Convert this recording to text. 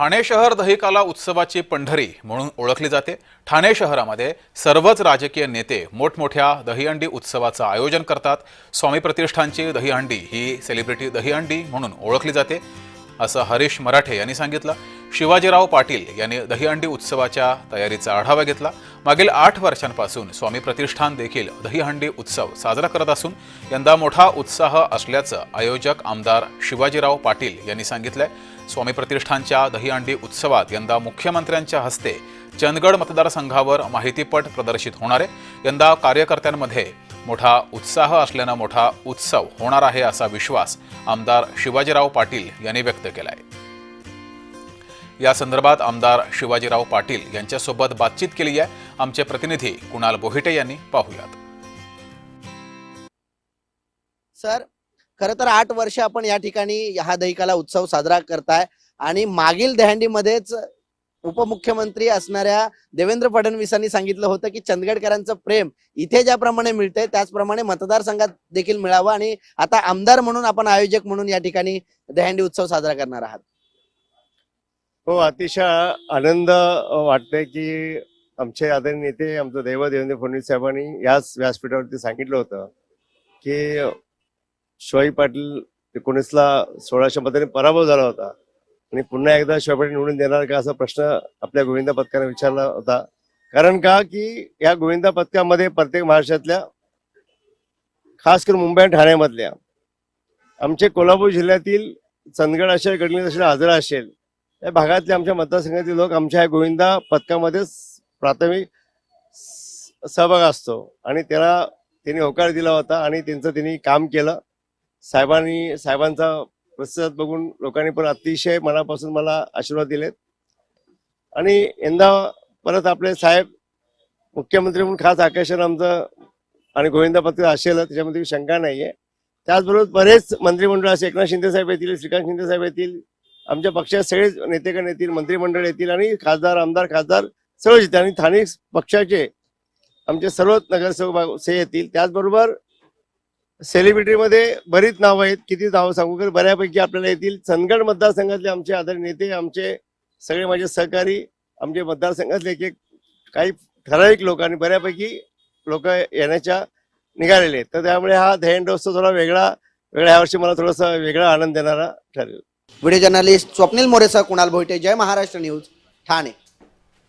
ठाणे शहर दहिकाला उत्सवाची पंढरी म्हणून ओळखली जाते. ठाणे शहरामध्ये सर्वच राजकीय नेते मोठमोठ्या दहीहंडी उत्सवाचं आयोजन करतात. स्वामी प्रतिष्ठानची दहीहंडी ही सेलिब्रिटी दहीहंडी म्हणून ओळखली जाते. असं हरीश मराठे यांनी सांगितलं. शिवाजीराव पाटील यांनी दहीहंडी उत्सवाच्या तयारीचा आढावा घेतला. मागील आठ वर्षांपासून स्वामी प्रतिष्ठान देखील दहीहंडी उत्सव साजरा करत असून यंदा मोठा उत्साह असल्याचं आयोजक आमदार शिवाजीराव पाटील यांनी सांगितलंय. स्वामी प्रतिष्ठानच्या दहीहंडी उत्सवात यंदा मुख्यमंत्र्यांच्या हस्ते चंदगड मतदारसंघावर माहितीपट प्रदर्शित होणार आहे. यंदा कार्यकर्त्यांमध्ये मोठा उत्साह असल्यानं मोठा उत्सव होणार आहे असा विश्वास आमदार शिवाजीराव पाटील यांनी व्यक्त केला आहे या संदर्भात आमदार शिवाजीराव पाटील यांच्यासोबत बातचीत केली आहे. आमचे प्रतिनिधी कुणाल बोहिटे यांनी पाहुयात. सर खरं तर आठ वर्ष आपण या ठिकाणी हा दहिकाला उत्सव साजरा करताय. आणि मागील दहंडीमध्येच उपमुख्यमंत्री असणाऱ्या देवेंद्र फडणवीसांनी सांगितलं होतं की चंदगडकरांचं प्रेम इथे ज्याप्रमाणे मिळतंय त्याचप्रमाणे मतदारसंघात देखील मिळावं. आणि आता आमदार म्हणून आपण आयोजक म्हणून या ठिकाणी दहंडी उत्सव साजरा करणार आहात. हो अतिशय आनंद वाटतंय की आमचे आदरणीय नेते आमचं देव देवेंद्र फडणवीस साहेबांनी याच व्यासपीठावरती सांगितलं होतं की शिवाजी पाटील एकोणीसला सोळाशे मतांनी पराभव झाला होता. आणि पुन्हा एकदा शिवाजी पाटील निवडून देणार का असा प्रश्न आपल्या गोविंदा पथकाने विचारला होता. कारण का? की या गोविंदा पथकामध्ये प्रत्येक महाराष्ट्रातल्या खास करून मुंबई आणि ठाण्यामधल्या आमचे कोल्हापूर जिल्ह्यातील चंदगड असेल गडलिंग असेल आजरा असेल या भागातले आमच्या मतदारसंघातील लोक आमच्या या गोविंदा पथकामध्येच प्राथमिक सहभाग असतो. आणि त्याला त्यांनी होकार दिला होता आणि त्यांचं त्यांनी काम केलं. साहेबांनी साहेबांचा प्रतिसाद बघून लोकांनी पण अतिशय मनापासून मला आशीर्वाद दिलेत. आणि यंदा परत आपले साहेब मुख्यमंत्री म्हणून खास आकर्षण आमचं आणि गोविंदा पत्र असेल त्याच्यामध्ये शंका नाहीये. त्याचबरोबर बरेच मंत्रिमंडळ असे एकनाथ शिंदे साहेब येतील श्रीकांत शिंदे साहेब येतील आमच्या पक्षात सगळेच नेतेगण येतील मंत्रिमंडळ येतील आणि खासदार आमदार खासदार सर्वच येतील आणि स्थानिक पक्षाचे आमचे सर्व नगरसेवक से येतील. त्याचबरोबर सेलिब्रिटीमध्ये बरीच नावं आहेत किती नावं सांगू? तर बऱ्यापैकी आपल्याला येतील. चंदगड मतदारसंघातले आमचे आदरणीय नेते आमचे सगळे माझे सहकारी आमचे मतदारसंघातले एक काही ठराविक लोक आणि बऱ्यापैकी लोक येण्याच्या निघालेले आहेत. तर त्यामुळे हा ध्येयंडोत्सव थोडा वेगळा वेगळा यावर्षी मला थोडासा वेगळा आनंद देणारा ठरेल. व्हिडिओ जर्नलिस्ट स्वप्नील मोरेसा कुणाल भोईटे जय महाराष्ट्र न्यूज ठाणे.